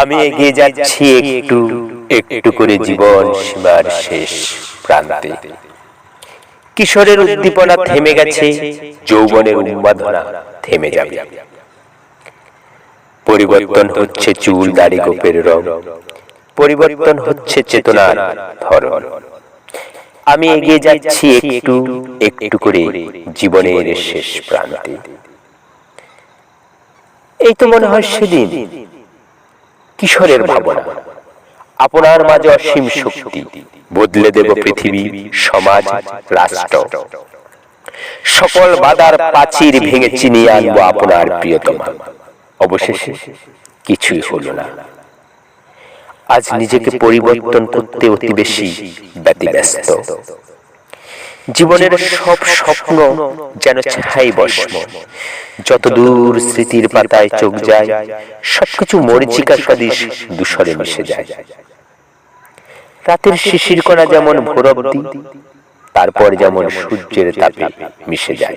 আমি এগিয়ে যাচ্ছি একটু একটু করে জীবন সীমার শেষ প্রান্তে। কিশোরের উদ্দীপনা থেমে গেছে যৌবনের উন্মাদনা থেমে যাবে। পরিবর্তন হচ্ছে চুল দাড়ি গোপের রং। পরিবর্তন হচ্ছে চেতনার ধরন। আমি এগিয়ে যাচ্ছি একটু একটু করে জীবনের শেষ প্রান্তে। এই তো মনে হয় সেদিন। কিশোরের ভাবনা। আপনার মাঝে অসীম শক্তি। বদলে দেব পৃথিবী সমাজ রাষ্ট্র। সকল বাধার প্রাচীর ভেঙে চিনিয়ে আনব আপনার প্রিয়তমা। অবশেষে কিছুই হলো না। আজ নিজেকে পরিবর্তন করতে অতি বেশি ব্যতিব্যস্ত। জীবনের সব স্বপ্ন যেন ছাই বস্ম যত দূর স্মৃতির পাতায় চোখ যায় সবকিছু মরিচিকা সদৃশ দূষরে মিশে যায়। রাতের শিশির কণা যেমন ভোর তারপর যেমন সূর্যের তাপে মিশে যায়।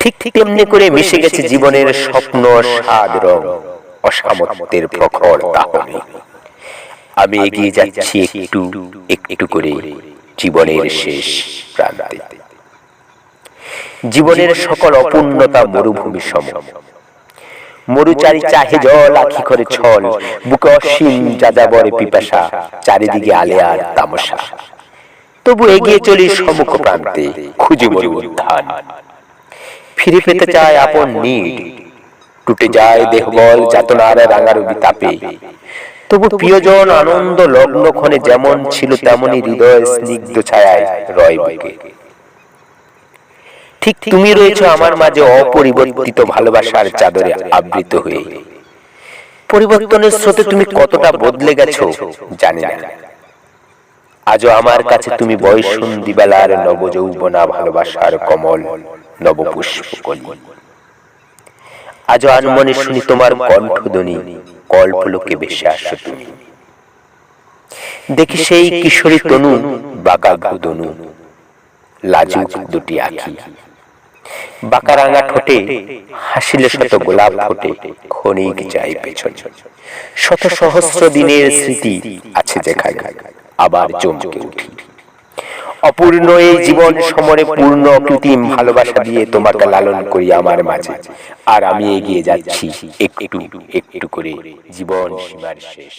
ঠিক ঠিক তেমনি করে মিশে গেছে জীবনের স্বপ্ন স্বাদ রং অসামর্থ্যের প্রখর তাহলে আমি এগিয়ে যাচ্ছি একটু একটু করে। জীবনের শেষ প্রান্তে। জীবনের সকল অপূর্ণতা মরুভূমি সম মরুচারি চাহে জল, আখি করে ছল, বুকে অসীম পিপাসা, চারিদিকে আলেয়ার তামসা। তবু এগিয়ে চলি সমুখ প্রান্তে, খুঁজে মরু উত্থান। ফিরে পেতে চায় আপন নিড, টুটে যায় দেহবল, যাতনার রাঙারবি তাপে। তবু প্রিয়জন আনন্দ লগ্ন ক্ষণে যেমন ছিল তেমনই হৃদয় স্নিগ্ধ ছায়ায় রয় বুকে ঠিক তুমি রয়েছো আমার মাঝে অপরিবর্তিত ভালোবাসার চাদরে আবৃত হয়ে। পরিবর্তনের স্রোতে তুমি কতটা বদলে গেছো জানি না। আজও আমার কাছে তুমি বয়সন্ধি বেলার নবযৌবনা ভালোবাসার কমল নবপুষ্পকলি। আজও আনমনে শুনি তোমার কণ্ঠধ্বনি। কল্পলোকে বেশি আসো তুমি। দেখি সেই কিশোরী তনু বাঁকা ঘুদনু লাজুক দুটি আখি। বাঁকা রাঙা ঠোঁটে হাসিলে শত গোলাপ ফোটে ক্ষণিক যাই পেছন। শত সহস্র দিনের স্মৃতি আছে যেখানে, আবার চমকে উঠি। অপূর্ণ এই জীবন সমরে পূর্ণ কৃত্রিম ভালোবাসা দিয়ে তোমাকে লালন করি আমার মাঝে। আর আমি এগিয়ে যাচ্ছি একটু একটু করে জীবন সীমার শেষ।